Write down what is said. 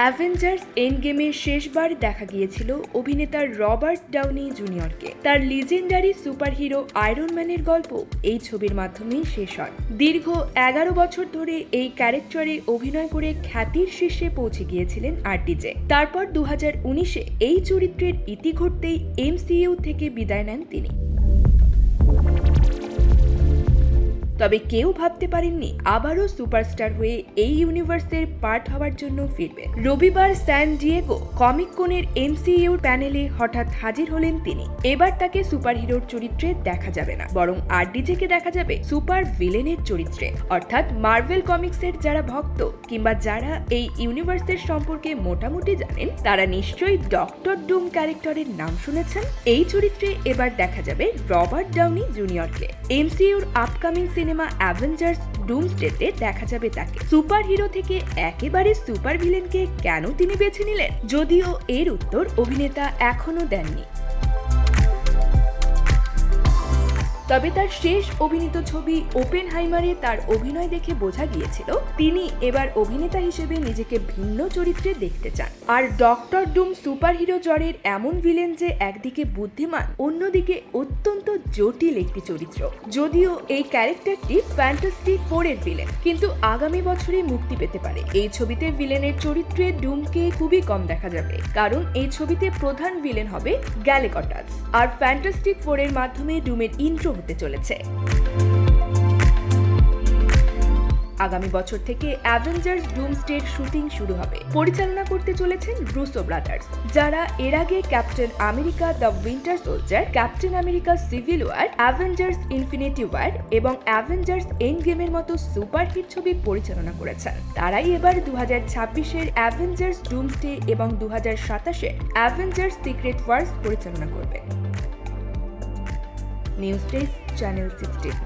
Avengers and গেমে শেষবার দেখা গিয়েছিল অভিনেতা রবার্ট ডাউনি জুনিয়রকে। তার লিজেন্ডারি সুপারহিরো আয়রন ম্যানের গল্প এই ছবির মাধ্যমেই শেষ হয়। দীর্ঘ এগারো বছর ধরে এই ক্যারেক্টারে অভিনয় করে খ্যাতির শীর্ষে পৌঁছে গিয়েছিলেন আরটিজে। তারপর দু উনিশে এই চরিত্রের ইতি ঘটতেই এমসিইউ থেকে বিদায় নেন তিনি। তবে কেউ ভাবতে পারেননি আবারও সুপারস্টার হয়ে এই ইউনিভার্সের পার্ট হওয়ার জন্য ফিরবে। রবিবার স্যান ডিয়েগো কমিক কোনের এমসিইউর প্যানেলে হঠাৎ হাজির হলেন তিনি। এবার তাকে সুপারহিরোর চরিত্রে দেখা যাবে না, বরং আরডিজেকে দেখা যাবে সুপার ভিলেনের চরিত্রে। অর্থাৎ মার্ভেল কমিক্সের যারা ভক্ত কিংবা যারা এই ইউনিভার্সের সম্পর্কে মোটামুটি জানেন, তারা নিশ্চয়ই ডক্টর ডুম ক্যারেক্টারের নাম শুনেছেন। এই চরিত্রে এবার দেখা যাবে রবার্ট ডাউনি জুনিয়রকে এমসিইউর আপকামিং সিনেমা অ্যাভেঞ্জার্স ডুমসডেতে দেখা যাবে তাকে। সুপার হিরো থেকে একেবারে সুপার ভিলেনকে কেন তিনি বেছে নিলেন? যদিও এর উত্তর অভিনেতা এখনও দেননি। তবে তার শেষ অভিনীত ছবি ওপেন হাইমারে তার অভিনয় দেখে বোঝা গিয়েছিল, তিনি এবার অভিনেতা হিসেবে নিজেকে ভিন্ন চরিত্রে দেখতে চান। আর ডক্টর ডুম সুপারহিরো জ্বরের এমন ভিলেন যে একদিকে বুদ্ধিমান, অন্যদিকে অত্যন্ত জটিল একটি চরিত্র। যদিও এই ক্যারেক্টারটি ফ্যান্টাস্টিক ফোরের ভিলেন, কিন্তু আগামী বছরে মুক্তি পেতে পারে। এই ছবিতে ভিলেনের চরিত্রে ডুমকে খুবই কম দেখা যাবে, কারণ এই ছবিতে প্রধান ভিলেন হবে গ্যালেকটাস। আর ফ্যান্টাস্টিক ফোরের মাধ্যমে ডুমের ইন্ট্রো হতে চলেছে। আগামী বছর থেকে অ্যাভেঞ্জার্স ডুমস্টের শুটিং শুরু হবে। পরিচালনা করতে চলেছেন রুসো ব্রাদার্স যারা এর আগে Captain America the Winter Soldier Captain America Civil War Avengers Infinity War এবং অ্যাভেঞ্জার্স এন্ড গেমের মতো সুপারহিট ছবি পরিচালনা করেছেন। তারাই এবার দু হাজার ছাব্বিশের অ্যাভেঞ্জার্স ডুমস্টে এবং দু হাজার সাতাশের অ্যাভেঞ্জার্স সিক্রেট ওয়ার্স পরিচালনা করবে। News desk channel sixteen